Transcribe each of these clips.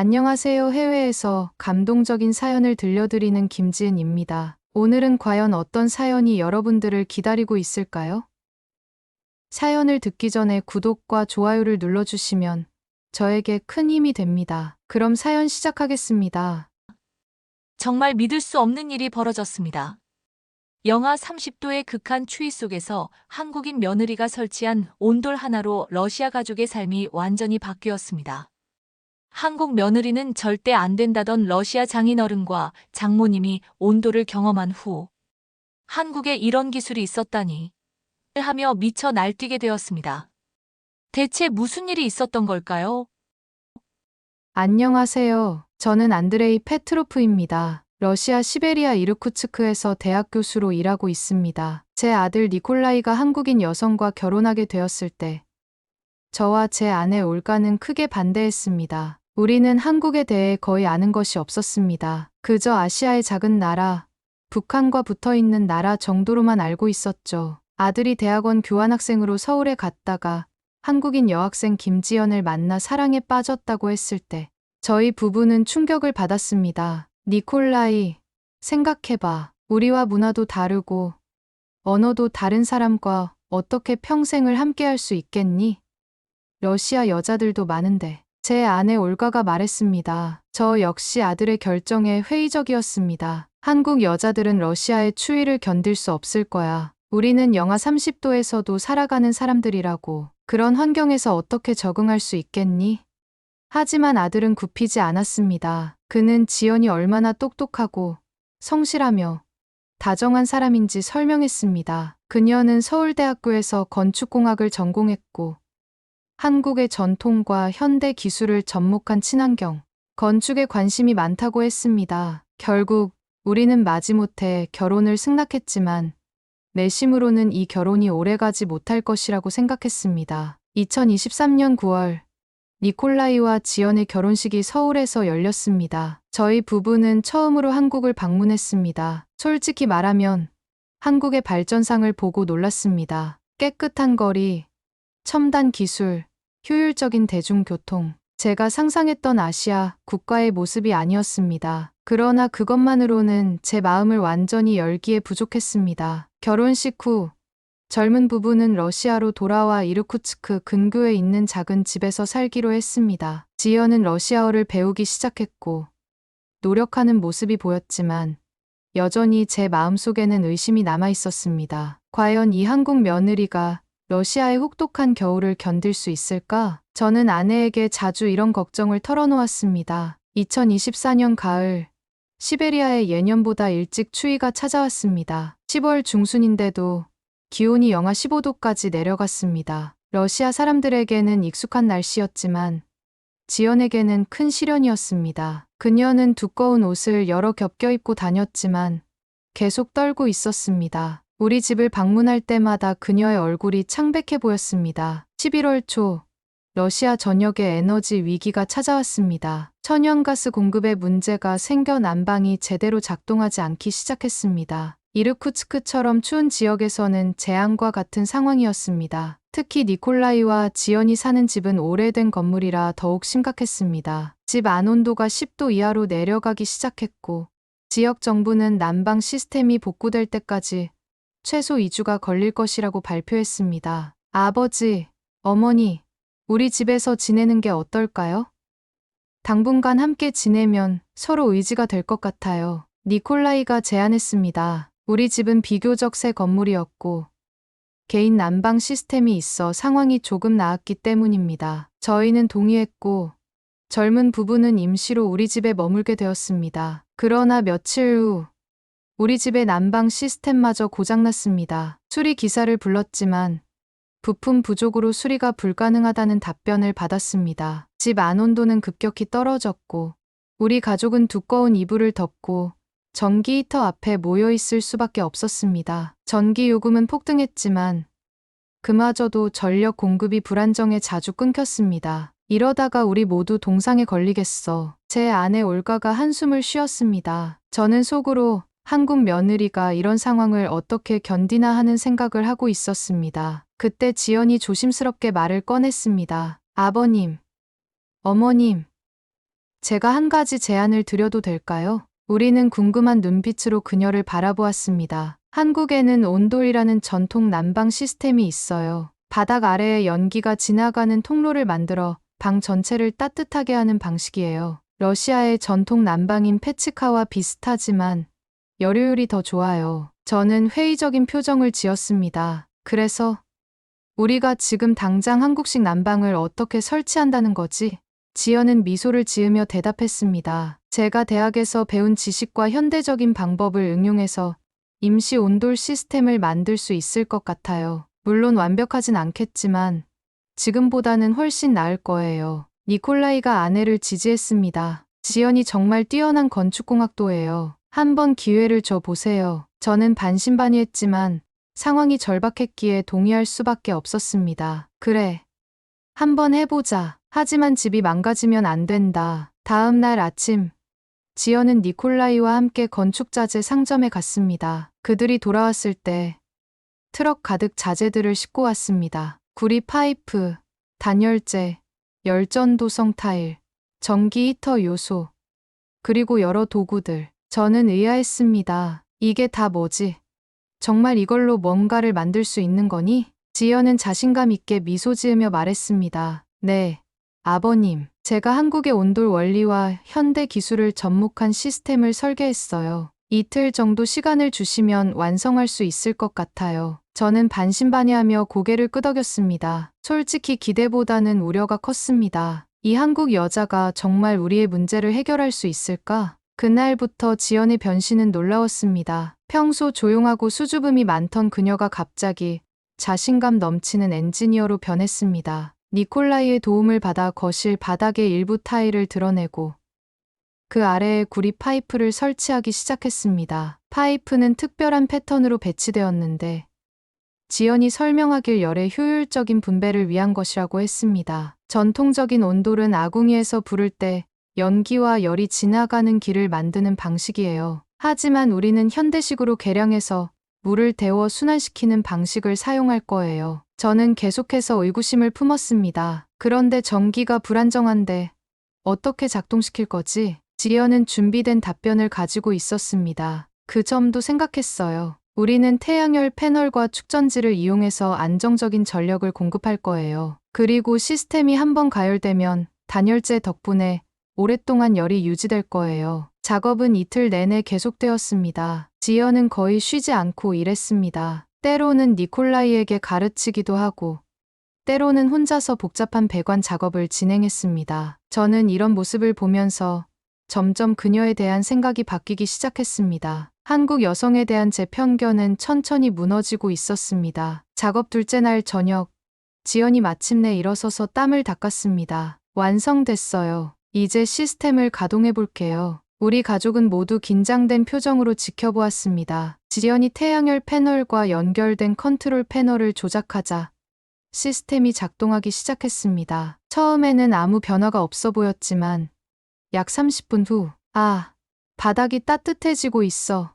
안녕하세요. 해외에서 감동적인 사연을 들려드리는 김지은입니다. 오늘은 과연 어떤 사연이 여러분들을 기다리고 있을까요? 사연을 듣기 전에 구독과 좋아요를 눌러주시면 저에게 큰 힘이 됩니다. 그럼 사연 시작하겠습니다. 정말 믿을 수 없는 일이 벌어졌습니다. 영하 30도의 극한 추위 속에서 한국인 며느리가 설치한 온돌 하나로 러시아 가족의 삶이 완전히 바뀌었습니다. 한국 며느리는 절대 안 된다던 러시아 장인어른과 장모님이 온돌을 경험한 후 한국에 이런 기술이 있었다니 하며 미쳐 날뛰게 되었습니다. 대체 무슨 일이 있었던 걸까요? 안녕하세요. 저는 안드레이 페트로프입니다. 러시아 시베리아 이르쿠츠크에서 대학 교수로 일하고 있습니다. 제 아들 니콜라이가 한국인 여성과 결혼하게 되었을 때 저와 제 아내 올가는 크게 반대했습니다. 우리는 한국에 대해 거의 아는 것이 없었습니다. 그저 아시아의 작은 나라, 북한과 붙어 있는 나라 정도로만 알고 있었죠. 아들이 대학원 교환학생으로 서울에 갔다가 한국인 여학생 김지연을 만나 사랑에 빠졌다고 했을 때 저희 부부는 충격을 받았습니다. 니콜라이, 생각해봐. 우리와 문화도 다르고 언어도 다른 사람과 어떻게 평생을 함께 할 수 있겠니? 러시아 여자들도 많은데 제 아내 올가가 말했습니다. 저 역시 아들의 결정에 회의적이었습니다. 한국 여자들은 러시아의 추위를 견딜 수 없을 거야. 우리는 영하 30도에서도 살아가는 사람들이라고. 그런 환경에서 어떻게 적응할 수 있겠니? 하지만 아들은 굽히지 않았습니다. 그는 지연이 얼마나 똑똑하고 성실하며 다정한 사람인지 설명했습니다. 그녀는 서울대학교에서 건축공학을 전공했고 한국의 전통과 현대 기술을 접목한 친환경, 건축에 관심이 많다고 했습니다. 결국 우리는 마지못해 결혼을 승낙했지만 내심으로는 이 결혼이 오래가지 못할 것이라고 생각했습니다. 2023년 9월 니콜라이와 지연의 결혼식이 서울에서 열렸습니다. 저희 부부는 처음으로 한국을 방문했습니다. 솔직히 말하면 한국의 발전상을 보고 놀랐습니다. 깨끗한 거리, 첨단 기술, 효율적인 대중교통. 제가 상상했던 아시아 국가의 모습이 아니었습니다. 그러나 그것만으로는 제 마음을 완전히 열기에 부족했습니다. 결혼식 후 젊은 부부는 러시아로 돌아와 이르쿠츠크 근교에 있는 작은 집에서 살기로 했습니다. 지연은 러시아어를 배우기 시작했고 노력하는 모습이 보였지만 여전히 제 마음속에는 의심이 남아 있었습니다. 과연 이 한국 며느리가 러시아의 혹독한 겨울을 견딜 수 있을까? 저는 아내에게 자주 이런 걱정을 털어놓았습니다. 2024년 가을, 시베리아에 예년보다 일찍 추위가 찾아왔습니다. 10월 중순인데도 기온이 영하 15도까지 내려갔습니다. 러시아 사람들에게는 익숙한 날씨였지만 지연에게는 큰 시련이었습니다. 그녀는 두꺼운 옷을 여러 겹겨 입고 다녔지만 계속 떨고 있었습니다. 우리 집을 방문할 때마다 그녀의 얼굴이 창백해 보였습니다. 11월 초, 러시아 전역에 에너지 위기가 찾아왔습니다. 천연가스 공급에 문제가 생겨 난방이 제대로 작동하지 않기 시작했습니다. 이르쿠츠크처럼 추운 지역에서는 재앙과 같은 상황이었습니다. 특히 니콜라이와 지연이 사는 집은 오래된 건물이라 더욱 심각했습니다. 집 안 온도가 10도 이하로 내려가기 시작했고, 지역 정부는 난방 시스템이 복구될 때까지 최소 2주가 걸릴 것이라고 발표했습니다. 아버지, 어머니, 우리 집에서 지내는 게 어떨까요? 당분간 함께 지내면 서로 의지가 될 것 같아요. 니콜라이가 제안했습니다. 우리 집은 비교적 새 건물이었고, 개인 난방 시스템이 있어 상황이 조금 나았기 때문입니다. 저희는 동의했고, 젊은 부부는 임시로 우리 집에 머물게 되었습니다. 그러나 며칠 후, 우리 집의 난방 시스템마저 고장났습니다. 수리 기사를 불렀지만 부품 부족으로 수리가 불가능하다는 답변을 받았습니다. 집 안 온도는 급격히 떨어졌고 우리 가족은 두꺼운 이불을 덮고 전기 히터 앞에 모여 있을 수밖에 없었습니다. 전기 요금은 폭등했지만 그마저도 전력 공급이 불안정해 자주 끊겼습니다. 이러다가 우리 모두 동상에 걸리겠어. 제 아내 올가가 한숨을 쉬었습니다. 저는 속으로 한국 며느리가 이런 상황을 어떻게 견디나 하는 생각을 하고 있었습니다. 그때 지연이 조심스럽게 말을 꺼냈습니다. 아버님, 어머님, 제가 한 가지 제안을 드려도 될까요? 우리는 궁금한 눈빛으로 그녀를 바라보았습니다. 한국에는 온돌이라는 전통 난방 시스템이 있어요. 바닥 아래에 연기가 지나가는 통로를 만들어 방 전체를 따뜻하게 하는 방식이에요. 러시아의 전통 난방인 페츠카와 비슷하지만 열효율이 더 좋아요. 저는 회의적인 표정을 지었습니다. 그래서 우리가 지금 당장 한국식 난방을 어떻게 설치한다는 거지? 지연은 미소를 지으며 대답했습니다. 제가 대학에서 배운 지식과 현대적인 방법을 응용해서 임시 온돌 시스템을 만들 수 있을 것 같아요. 물론 완벽하진 않겠지만 지금보다는 훨씬 나을 거예요. 니콜라이가 아내를 지지했습니다. 지연이 정말 뛰어난 건축공학도예요. 한번 기회를 줘 보세요. 저는 반신반의했지만 상황이 절박했기에 동의할 수밖에 없었습니다. 그래. 한번 해보자. 하지만 집이 망가지면 안 된다. 다음 날 아침, 지연은 니콜라이와 함께 건축자재 상점에 갔습니다. 그들이 돌아왔을 때 트럭 가득 자재들을 싣고 왔습니다. 구리 파이프, 단열재, 열전도성 타일, 전기 히터 요소, 그리고 여러 도구들. 저는 의아했습니다. 이게 다 뭐지? 정말 이걸로 뭔가를 만들 수 있는 거니? 지연은 자신감 있게 미소 지으며 말했습니다. 네, 아버님. 제가 한국의 온돌 원리와 현대 기술을 접목한 시스템을 설계했어요. 이틀 정도 시간을 주시면 완성할 수 있을 것 같아요. 저는 반신반의하며 고개를 끄덕였습니다. 솔직히 기대보다는 우려가 컸습니다. 이 한국 여자가 정말 우리의 문제를 해결할 수 있을까? 그날부터 지연의 변신은 놀라웠습니다. 평소 조용하고 수줍음이 많던 그녀가 갑자기 자신감 넘치는 엔지니어로 변했습니다. 니콜라이의 도움을 받아 거실 바닥의 일부 타일을 드러내고 그 아래에 구리 파이프를 설치하기 시작했습니다. 파이프는 특별한 패턴으로 배치되었는데 지연이 설명하길 열의 효율적인 분배를 위한 것이라고 했습니다. 전통적인 온돌은 아궁이에서 부를 때 연기와 열이 지나가는 길을 만드는 방식이에요. 하지만 우리는 현대식으로 개량해서 물을 데워 순환시키는 방식을 사용할 거예요. 저는 계속해서 의구심을 품었습니다. 그런데 전기가 불안정한데 어떻게 작동시킬 거지? 지연은 준비된 답변을 가지고 있었습니다. 그 점도 생각했어요. 우리는 태양열 패널과 축전지를 이용해서 안정적인 전력을 공급할 거예요. 그리고 시스템이 한번 가열되면 단열재 덕분에 오랫동안 열이 유지될 거예요. 작업은 이틀 내내 계속되었습니다. 지연은 거의 쉬지 않고 일했습니다. 때로는 니콜라이에게 가르치기도 하고, 때로는 혼자서 복잡한 배관 작업을 진행했습니다. 저는 이런 모습을 보면서 점점 그녀에 대한 생각이 바뀌기 시작했습니다. 한국 여성에 대한 제 편견은 천천히 무너지고 있었습니다. 작업 둘째 날 저녁, 지연이 마침내 일어서서 땀을 닦았습니다. 완성됐어요. 이제 시스템을 가동해 볼게요. 우리 가족은 모두 긴장된 표정으로 지켜보았습니다. 지연이 태양열 패널과 연결된 컨트롤 패널을 조작하자 시스템이 작동하기 시작했습니다. 처음에는 아무 변화가 없어 보였지만 약 30분 후, 아, 바닥이 따뜻해지고 있어.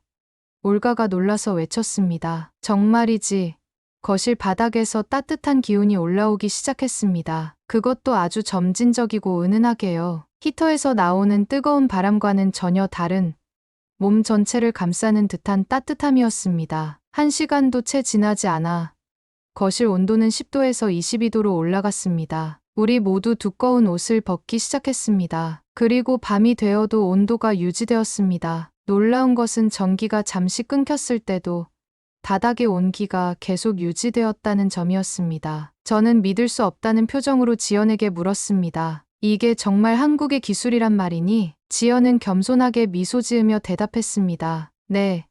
올가가 놀라서 외쳤습니다. 정말이지. 거실 바닥에서 따뜻한 기운이 올라오기 시작했습니다. 그것도 아주 점진적이고 은은하게요. 히터에서 나오는 뜨거운 바람과는 전혀 다른 몸 전체를 감싸는 듯한 따뜻함이었습니다. 한 시간도 채 지나지 않아 거실 온도는 10도에서 22도로 올라갔습니다. 우리 모두 두꺼운 옷을 벗기 시작했습니다. 그리고 밤이 되어도 온도가 유지되었습니다. 놀라운 것은 전기가 잠시 끊겼을 때도 바닥의 온기가 계속 유지되었다는 점이었습니다. 저는 믿을 수 없다는 표정으로 지연에게 물었습니다. 이게 정말 한국의 기술이란 말이니? 지연은 겸손하게 미소 지으며 대답했습니다. 네.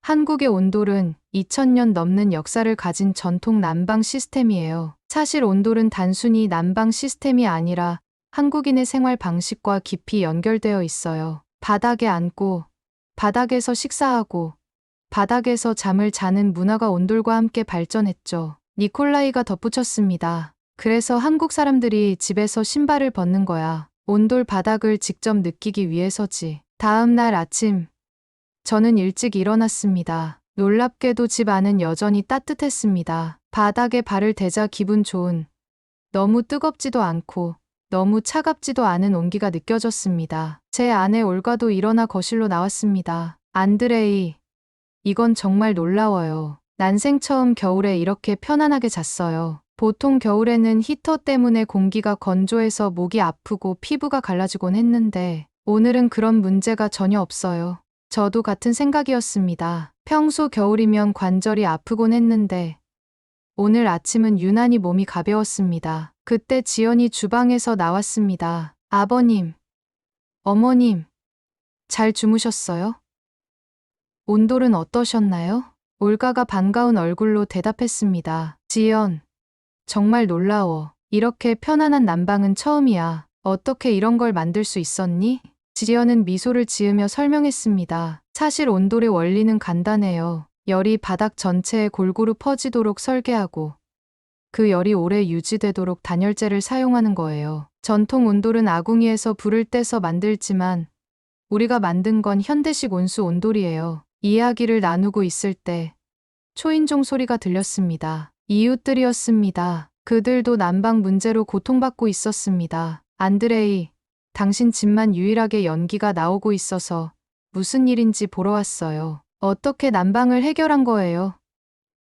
한국의 온돌은 2000년 넘는 역사를 가진 전통 난방 시스템이에요. 사실 온돌은 단순히 난방 시스템이 아니라 한국인의 생활 방식과 깊이 연결되어 있어요. 바닥에 앉고, 바닥에서 식사하고, 바닥에서 잠을 자는 문화가 온돌과 함께 발전했죠. 니콜라이가 덧붙였습니다. 그래서 한국 사람들이 집에서 신발을 벗는 거야. 온돌 바닥을 직접 느끼기 위해서지. 다음 날 아침, 저는 일찍 일어났습니다. 놀랍게도 집 안은 여전히 따뜻했습니다. 바닥에 발을 대자 기분 좋은, 너무 뜨겁지도 않고, 너무 차갑지도 않은 온기가 느껴졌습니다. 제 아내 올가도 일어나 거실로 나왔습니다. 안드레이, 이건 정말 놀라워요. 난생 처음 겨울에 이렇게 편안하게 잤어요. 보통 겨울에는 히터 때문에 공기가 건조해서 목이 아프고 피부가 갈라지곤 했는데 오늘은 그런 문제가 전혀 없어요. 저도 같은 생각이었습니다. 평소 겨울이면 관절이 아프곤 했는데 오늘 아침은 유난히 몸이 가벼웠습니다. 그때 지연이 주방에서 나왔습니다. 아버님, 어머님, 잘 주무셨어요? 온돌은 어떠셨나요? 올가가 반가운 얼굴로 대답했습니다. 지연, 정말 놀라워. 이렇게 편안한 난방은 처음이야. 어떻게 이런 걸 만들 수 있었니? 지연은 미소를 지으며 설명했습니다. 사실 온돌의 원리는 간단해요. 열이 바닥 전체에 골고루 퍼지도록 설계하고 그 열이 오래 유지되도록 단열재를 사용하는 거예요. 전통 온돌은 아궁이에서 불을 떼서 만들지만 우리가 만든 건 현대식 온수 온돌이에요. 이야기를 나누고 있을 때 초인종 소리가 들렸습니다. 이웃들이었습니다. 그들도 난방 문제로 고통받고 있었습니다. 안드레이, 당신 집만 유일하게 연기가 나오고 있어서 무슨 일인지 보러 왔어요. 어떻게 난방을 해결한 거예요?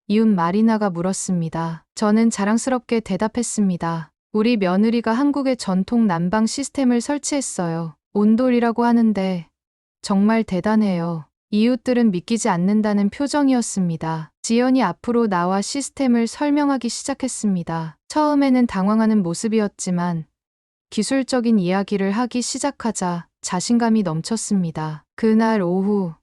이웃 마리나가 물었습니다. 저는 자랑스럽게 대답했습니다. 우리 며느리가 한국의 전통 난방 시스템을 설치했어요. 온돌이라고 하는데 정말 대단해요. 이웃들은 믿기지 않는다는 표정이었습니다. 지연이 앞으로 나와 시스템을 설명하기 시작했습니다. 처음에는 당황하는 모습이었지만 기술적인 이야기를 하기 시작하자 자신감이 넘쳤습니다. 그날 오후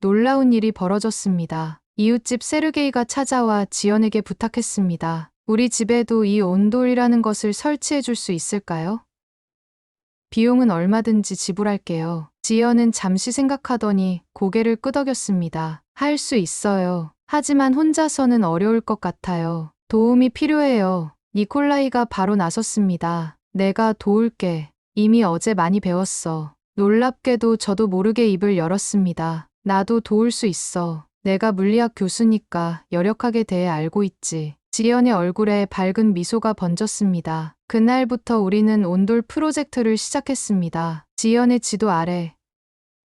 놀라운 일이 벌어졌습니다. 이웃집 세르게이가 찾아와 지연에게 부탁했습니다. 우리 집에도 이 온돌이라는 것을 설치해 줄 수 있을까요? 비용은 얼마든지 지불할게요. 지연은 잠시 생각하더니 고개를 끄덕였습니다. 할 수 있어요. 하지만 혼자서는 어려울 것 같아요. 도움이 필요해요. 니콜라이가 바로 나섰습니다. 내가 도울게. 이미 어제 많이 배웠어. 놀랍게도 저도 모르게 입을 열었습니다. 나도 도울 수 있어. 내가 물리학 교수니까 열역학에 대해 알고 있지. 지연의 얼굴에 밝은 미소가 번졌습니다. 그날부터 우리는 온돌 프로젝트를 시작했습니다. 지연의 지도 아래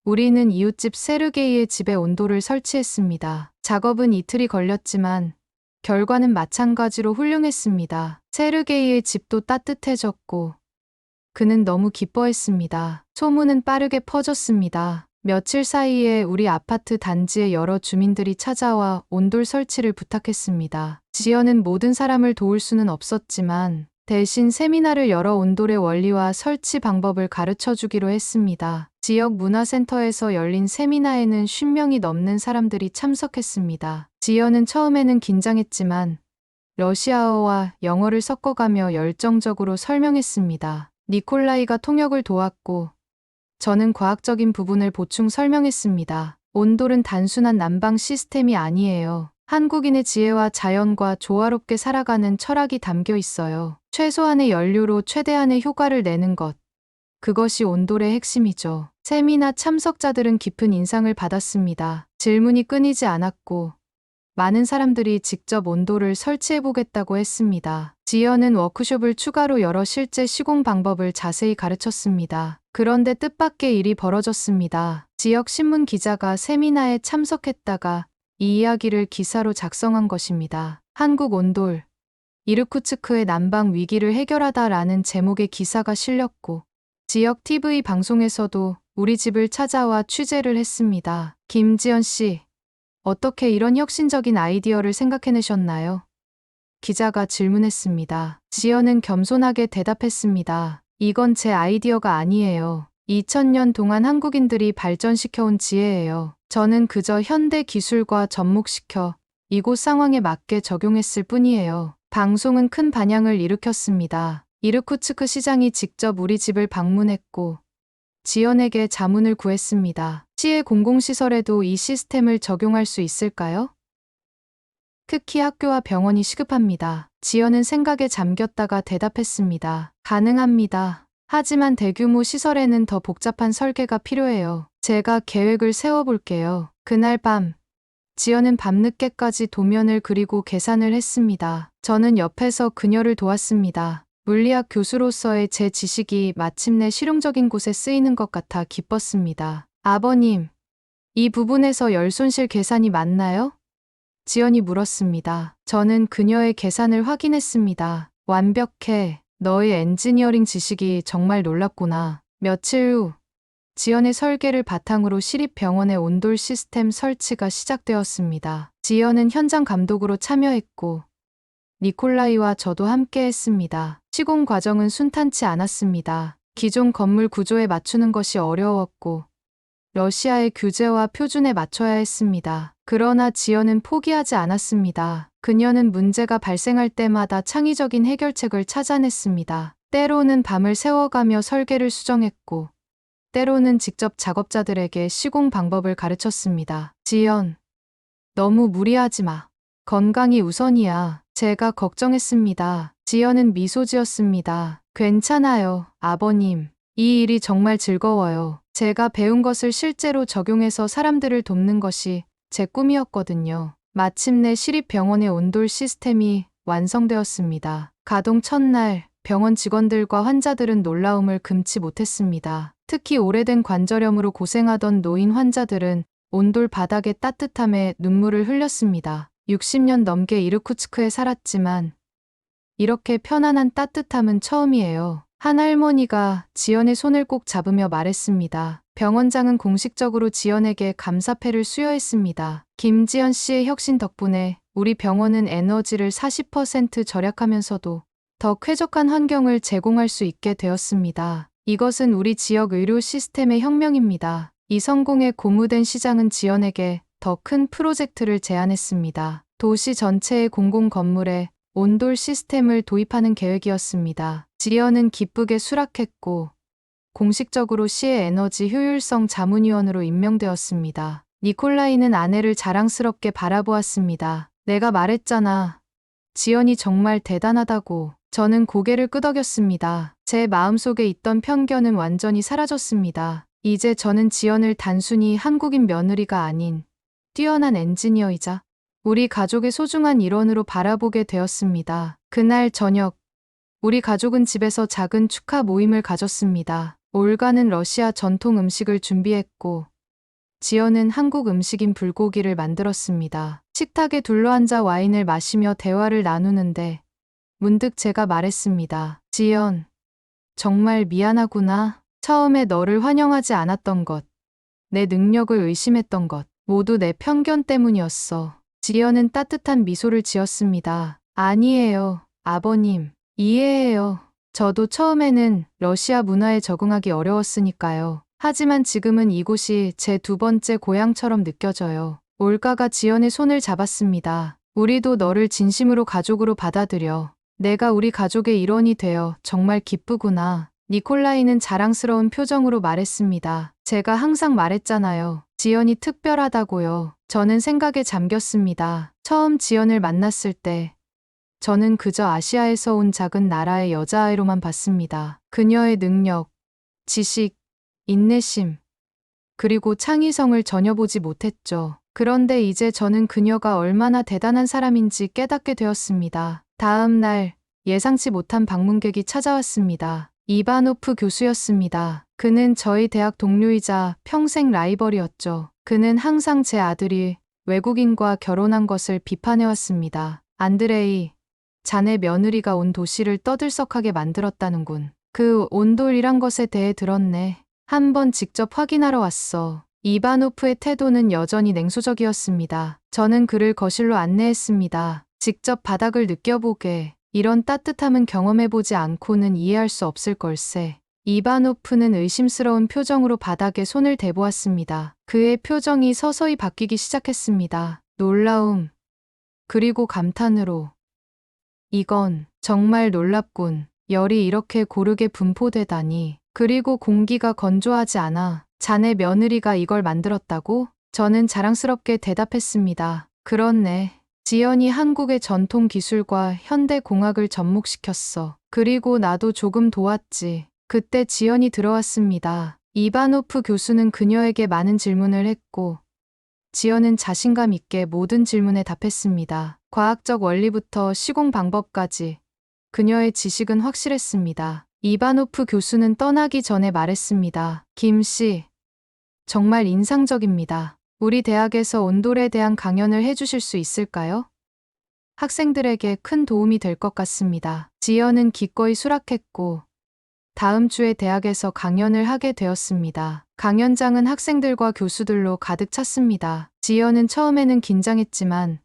우리는 이웃집 세르게이의 집에 온돌을 설치했습니다. 작업은 이틀이 걸렸지만 결과는 마찬가지로 훌륭했습니다. 세르게이의 집도 따뜻해졌고 그는 너무 기뻐했습니다. 소문은 빠르게 퍼졌습니다. 며칠 사이에 우리 아파트 단지의 여러 주민들이 찾아와 온돌 설치를 부탁했습니다. 지연은 모든 사람을 도울 수는 없었지만 대신 세미나를 열어 온돌의 원리와 설치 방법을 가르쳐 주기로 했습니다. 지역 문화센터에서 열린 세미나에는 10명이 넘는 사람들이 참석했습니다. 지연은 처음에는 긴장했지만 러시아어와 영어를 섞어가며 열정적으로 설명했습니다. 니콜라이가 통역을 도왔고 저는 과학적인 부분을 보충 설명했습니다. 온돌은 단순한 난방 시스템이 아니에요. 한국인의 지혜와 자연과 조화롭게 살아가는 철학이 담겨 있어요. 최소한의 연료로 최대한의 효과를 내는 것. 그것이 온돌의 핵심이죠. 세미나 참석자들은 깊은 인상을 받았습니다. 질문이 끊이지 않았고, 많은 사람들이 직접 온돌을 설치해보겠다고 했습니다. 지연은 워크숍을 추가로 열어 실제 시공 방법을 자세히 가르쳤습니다. 그런데 뜻밖의 일이 벌어졌습니다. 지역 신문 기자가 세미나에 참석했다가 이 이야기를 기사로 작성한 것입니다. 한국 온돌, 이르쿠츠크의 난방 위기를 해결하다라는 제목의 기사가 실렸고, 지역 TV 방송에서도 우리 집을 찾아와 취재를 했습니다. 김지연 씨, 어떻게 이런 혁신적인 아이디어를 생각해내셨나요? 기자가 질문했습니다. 지연은 겸손하게 대답했습니다. 이건 제 아이디어가 아니에요. 2000년 동안 한국인들이 발전시켜온 지혜예요. 저는 그저 현대 기술과 접목시켜 이곳 상황에 맞게 적용했을 뿐이에요. 방송은 큰 반향을 일으켰습니다. 이르쿠츠크 시장이 직접 우리 집을 방문했고 지연에게 자문을 구했습니다. 시의 공공시설에도 이 시스템을 적용할 수 있을까요? 특히 학교와 병원이 시급합니다. 지연은 생각에 잠겼다가 대답했습니다. 가능합니다. 하지만 대규모 시설에는 더 복잡한 설계가 필요해요. 제가 계획을 세워볼게요. 그날 밤, 지연은 밤늦게까지 도면을 그리고 계산을 했습니다. 저는 옆에서 그녀를 도왔습니다. 물리학 교수로서의 제 지식이 마침내 실용적인 곳에 쓰이는 것 같아 기뻤습니다. 아버님, 이 부분에서 열손실 계산이 맞나요? 지연이 물었습니다. 저는 그녀의 계산을 확인했습니다. 완벽해. 너의 엔지니어링 지식이 정말 놀랍구나. 며칠 후, 지연의 설계를 바탕으로 시립병원의 온돌 시스템 설치가 시작되었습니다. 지연은 현장 감독으로 참여했고, 니콜라이와 저도 함께 했습니다. 시공 과정은 순탄치 않았습니다. 기존 건물 구조에 맞추는 것이 어려웠고, 러시아의 규제와 표준에 맞춰야 했습니다. 그러나 지연은 포기하지 않았습니다. 그녀는 문제가 발생할 때마다 창의적인 해결책을 찾아냈습니다. 때로는 밤을 새워가며 설계를 수정했고, 때로는 직접 작업자들에게 시공 방법을 가르쳤습니다. 지연, 너무 무리하지 마. 건강이 우선이야. 제가 걱정했습니다. 지연은 미소 지었습니다. 괜찮아요, 아버님. 이 일이 정말 즐거워요. 제가 배운 것을 실제로 적용해서 사람들을 돕는 것이 제 꿈이었거든요. 마침내 시립병원의 온돌 시스템이 완성되었습니다. 가동 첫날 병원 직원들과 환자들은 놀라움을 금치 못했습니다. 특히 오래된 관절염으로 고생하던 노인 환자들은 온돌 바닥의 따뜻함에 눈물을 흘렸습니다. 60년 넘게 이르쿠츠크에 살았지만 이렇게 편안한 따뜻함은 처음이에요. 한 할머니가 지연의 손을 꼭 잡으며 말했습니다. 병원장은 공식적으로 지연에게 감사패를 수여했습니다. 김지연 씨의 혁신 덕분에 우리 병원은 에너지를 40% 절약하면서도 더 쾌적한 환경을 제공할 수 있게 되었습니다. 이것은 우리 지역 의료 시스템의 혁명입니다. 이 성공에 고무된 시장은 지연에게 더 큰 프로젝트를 제안했습니다. 도시 전체의 공공 건물에 온돌 시스템을 도입하는 계획이었습니다. 지연은 기쁘게 수락했고 공식적으로 시의 에너지 효율성 자문위원으로 임명되었습니다. 니콜라이는 아내를 자랑스럽게 바라보았습니다. 내가 말했잖아. 지연이 정말 대단하다고. 저는 고개를 끄덕였습니다. 제 마음속에 있던 편견은 완전히 사라졌습니다. 이제 저는 지연을 단순히 한국인 며느리가 아닌 뛰어난 엔지니어이자 우리 가족의 소중한 일원으로 바라보게 되었습니다. 그날 저녁, 우리 가족은 집에서 작은 축하 모임을 가졌습니다. 올가는 러시아 전통 음식을 준비했고, 지연은 한국 음식인 불고기를 만들었습니다. 식탁에 둘러앉아 와인을 마시며 대화를 나누는데, 문득 제가 말했습니다. 지연, 정말 미안하구나. 처음에 너를 환영하지 않았던 것, 내 능력을 의심했던 것, 모두 내 편견 때문이었어. 지연은 따뜻한 미소를 지었습니다. 아니에요, 아버님. 이해해요. 저도 처음에는 러시아 문화에 적응하기 어려웠으니까요. 하지만 지금은 이곳이 제 두 번째 고향처럼 느껴져요. 올가가 지연의 손을 잡았습니다. 우리도 너를 진심으로 가족으로 받아들여. 내가 우리 가족의 일원이 되어 정말 기쁘구나. 니콜라이는 자랑스러운 표정으로 말했습니다. 제가 항상 말했잖아요. 지연이 특별하다고요. 저는 생각에 잠겼습니다. 처음 지연을 만났을 때 저는 그저 아시아에서 온 작은 나라의 여자아이로만 봤습니다. 그녀의 능력, 지식, 인내심, 그리고 창의성을 전혀 보지 못했죠. 그런데 이제 저는 그녀가 얼마나 대단한 사람인지 깨닫게 되었습니다. 다음 날 예상치 못한 방문객이 찾아왔습니다. 이바노프 교수였습니다. 그는 저희 대학 동료이자 평생 라이벌이었죠. 그는 항상 제 아들이 외국인과 결혼한 것을 비판해왔습니다. 안드레이, 자네 며느리가 온 도시를 떠들썩하게 만들었다는군. 그 온돌이란 것에 대해 들었네. 한번 직접 확인하러 왔어. 이바노프의 태도는 여전히 냉소적이었습니다. 저는 그를 거실로 안내했습니다. 직접 바닥을 느껴보게. 이런 따뜻함은 경험해보지 않고는 이해할 수 없을 걸세. 이바노프는 의심스러운 표정으로 바닥에 손을 대보았습니다. 그의 표정이 서서히 바뀌기 시작했습니다. 놀라움, 그리고 감탄으로. 이건 정말 놀랍군. 열이 이렇게 고르게 분포되다니. 그리고 공기가 건조하지 않아. 자네 며느리가 이걸 만들었다고? 저는 자랑스럽게 대답했습니다. 그렇네. 지연이 한국의 전통 기술과 현대 공학을 접목시켰어. 그리고 나도 조금 도왔지. 그때 지연이 들어왔습니다. 이바노프 교수는 그녀에게 많은 질문을 했고, 지연은 자신감 있게 모든 질문에 답했습니다. 과학적 원리부터 시공 방법까지. 그녀의 지식은 확실했습니다. 이바노프 교수는 떠나기 전에 말했습니다. 김 씨, 정말 인상적입니다. 우리 대학에서 온돌에 대한 강연을 해주실 수 있을까요? 학생들에게 큰 도움이 될 것 같습니다. 지연은 기꺼이 수락했고, 다음 주에 대학에서 강연을 하게 되었습니다. 강연장은 학생들과 교수들로 가득 찼습니다. 지연은 처음에는 긴장했지만,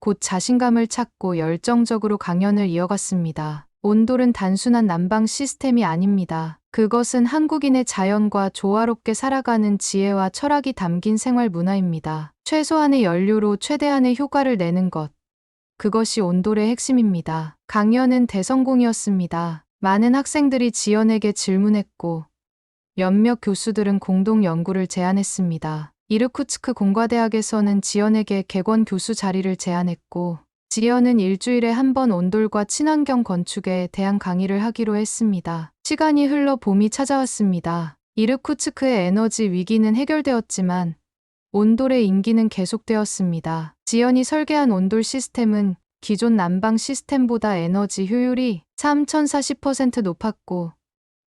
곧 자신감을 찾고 열정적으로 강연을 이어갔습니다. 온돌은 단순한 난방 시스템이 아닙니다. 그것은 한국인의 자연과 조화롭게 살아가는 지혜와 철학이 담긴 생활 문화입니다. 최소한의 연료로 최대한의 효과를 내는 것. 그것이 온돌의 핵심입니다. 강연은 대성공이었습니다. 많은 학생들이 지연에게 질문했고, 몇몇 교수들은 공동 연구를 제안했습니다. 이르쿠츠크 공과대학에서는 지연에게 객원 교수 자리를 제안했고, 지연은 일주일에 한 번 온돌과 친환경 건축에 대한 강의를 하기로 했습니다. 시간이 흘러 봄이 찾아왔습니다. 이르쿠츠크의 에너지 위기는 해결되었지만, 온돌의 인기는 계속되었습니다. 지연이 설계한 온돌 시스템은 기존 난방 시스템보다 에너지 효율이 3040% 높았고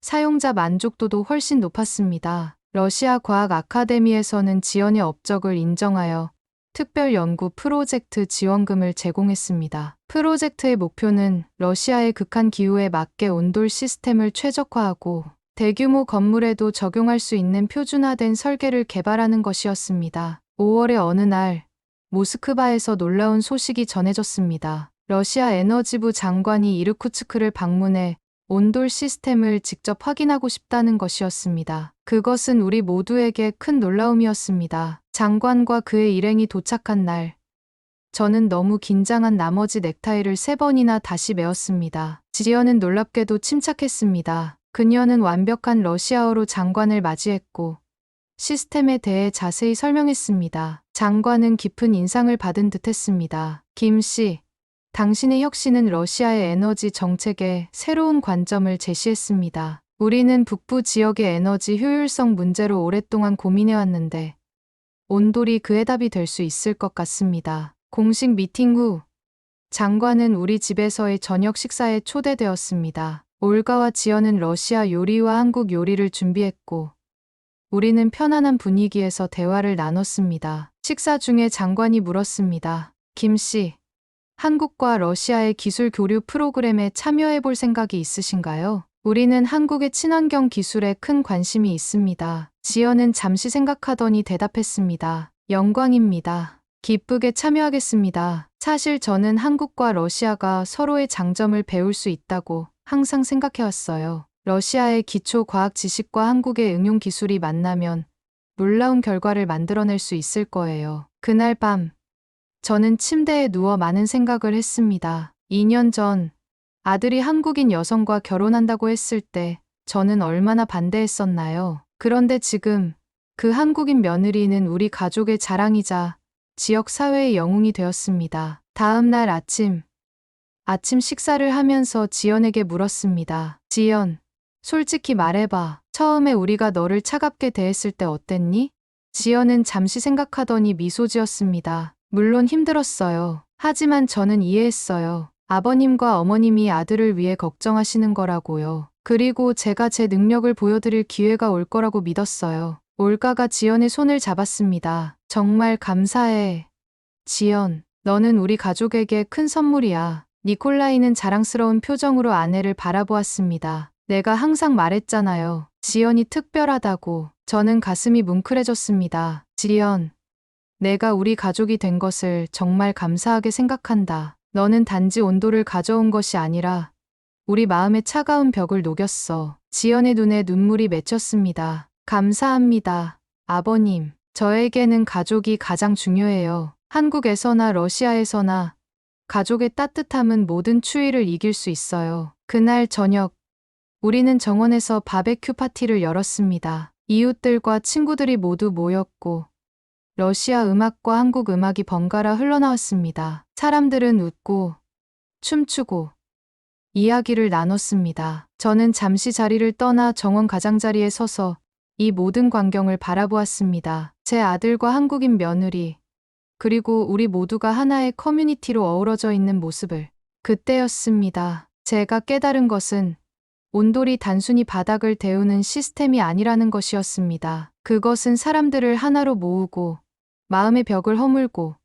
사용자 만족도도 훨씬 높았습니다. 러시아 과학 아카데미에서는 지연의 업적을 인정하여 특별 연구 프로젝트 지원금을 제공했습니다. 프로젝트의 목표는 러시아의 극한 기후에 맞게 온돌 시스템을 최적화하고 대규모 건물에도 적용할 수 있는 표준화된 설계를 개발하는 것이었습니다. 5월의 어느 날 모스크바에서 놀라운 소식이 전해졌습니다. 러시아 에너지부 장관이 이르쿠츠크를 방문해 온돌 시스템을 직접 확인하고 싶다는 것이었습니다. 그것은 우리 모두에게 큰 놀라움이었습니다. 장관과 그의 일행이 도착한 날, 저는 너무 긴장한 나머지 넥타이를 세 번이나 다시 메었습니다. 지연은 놀랍게도 침착했습니다. 그녀는 완벽한 러시아어로 장관을 맞이했고, 시스템에 대해 자세히 설명했습니다. 장관은 깊은 인상을 받은 듯 했습니다. 김 씨, 당신의 혁신은 러시아의 에너지 정책에 새로운 관점을 제시했습니다. 우리는 북부 지역의 에너지 효율성 문제로 오랫동안 고민해왔는데, 온돌이 그 해답이 될 수 있을 것 같습니다. 공식 미팅 후, 장관은 우리 집에서의 저녁 식사에 초대되었습니다. 올가와 지연은 러시아 요리와 한국 요리를 준비했고, 우리는 편안한 분위기에서 대화를 나눴습니다. 식사 중에 장관이 물었습니다. 김 씨, 한국과 러시아의 기술 교류 프로그램에 참여해 볼 생각이 있으신가요? 우리는 한국의 친환경 기술에 큰 관심이 있습니다. 지연은 잠시 생각하더니 대답했습니다. 영광입니다. 기쁘게 참여하겠습니다. 사실 저는 한국과 러시아가 서로의 장점을 배울 수 있다고 항상 생각해왔어요. 러시아의 기초 과학 지식과 한국의 응용 기술이 만나면 놀라운 결과를 만들어낼 수 있을 거예요. 그날 밤, 저는 침대에 누워 많은 생각을 했습니다. 2년 전, 아들이 한국인 여성과 결혼한다고 했을 때 저는 얼마나 반대했었나요? 그런데 지금 그 한국인 며느리는 우리 가족의 자랑이자 지역 사회의 영웅이 되었습니다. 다음 날 아침, 아침 식사를 하면서 지연에게 물었습니다. 지연, 솔직히 말해봐. 처음에 우리가 너를 차갑게 대했을 때 어땠니? 지연은 잠시 생각하더니 미소 지었습니다. 물론 힘들었어요. 하지만 저는 이해했어요. 아버님과 어머님이 아들을 위해 걱정하시는 거라고요. 그리고 제가 제 능력을 보여드릴 기회가 올 거라고 믿었어요. 올가가 지연의 손을 잡았습니다. 정말 감사해. 지연, 너는 우리 가족에게 큰 선물이야. 니콜라이는 자랑스러운 표정으로 아내를 바라보았습니다. 내가 항상 말했잖아요. 지연이 특별하다고. 저는 가슴이 뭉클해졌습니다. 지연, 내가 우리 가족이 된 것을 정말 감사하게 생각한다. 너는 단지 온도를 가져온 것이 아니라 우리 마음의 차가운 벽을 녹였어. 지연의 눈에 눈물이 맺혔습니다. 감사합니다. 아버님, 저에게는 가족이 가장 중요해요. 한국에서나 러시아에서나 가족의 따뜻함은 모든 추위를 이길 수 있어요. 그날 저녁, 우리는 정원에서 바베큐 파티를 열었습니다. 이웃들과 친구들이 모두 모였고, 러시아 음악과 한국 음악이 번갈아 흘러나왔습니다. 사람들은 웃고, 춤추고, 이야기를 나눴습니다. 저는 잠시 자리를 떠나 정원 가장자리에 서서 이 모든 광경을 바라보았습니다. 제 아들과 한국인 며느리, 그리고 우리 모두가 하나의 커뮤니티로 어우러져 있는 모습을. 그때였습니다. 제가 깨달은 것은 온돌이 단순히 바닥을 데우는 시스템이 아니라는 것이었습니다. 그것은 사람들을 하나로 모으고 마음의 벽을 허물고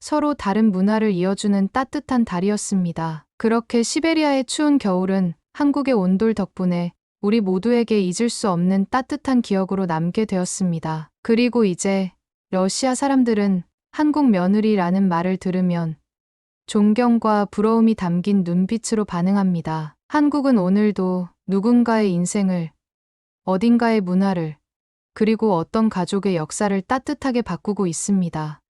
서로 다른 문화를 이어주는 따뜻한 달이었습니다. 그렇게 시베리아의 추운 겨울은 한국의 온돌 덕분에 우리 모두에게 잊을 수 없는 따뜻한 기억으로 남게 되었습니다. 그리고 이제 러시아 사람들은 한국 며느리라는 말을 들으면 존경과 부러움이 담긴 눈빛으로 반응합니다. 한국은 오늘도 누군가의 인생을, 어딘가의 문화를, 그리고 어떤 가족의 역사를 따뜻하게 바꾸고 있습니다.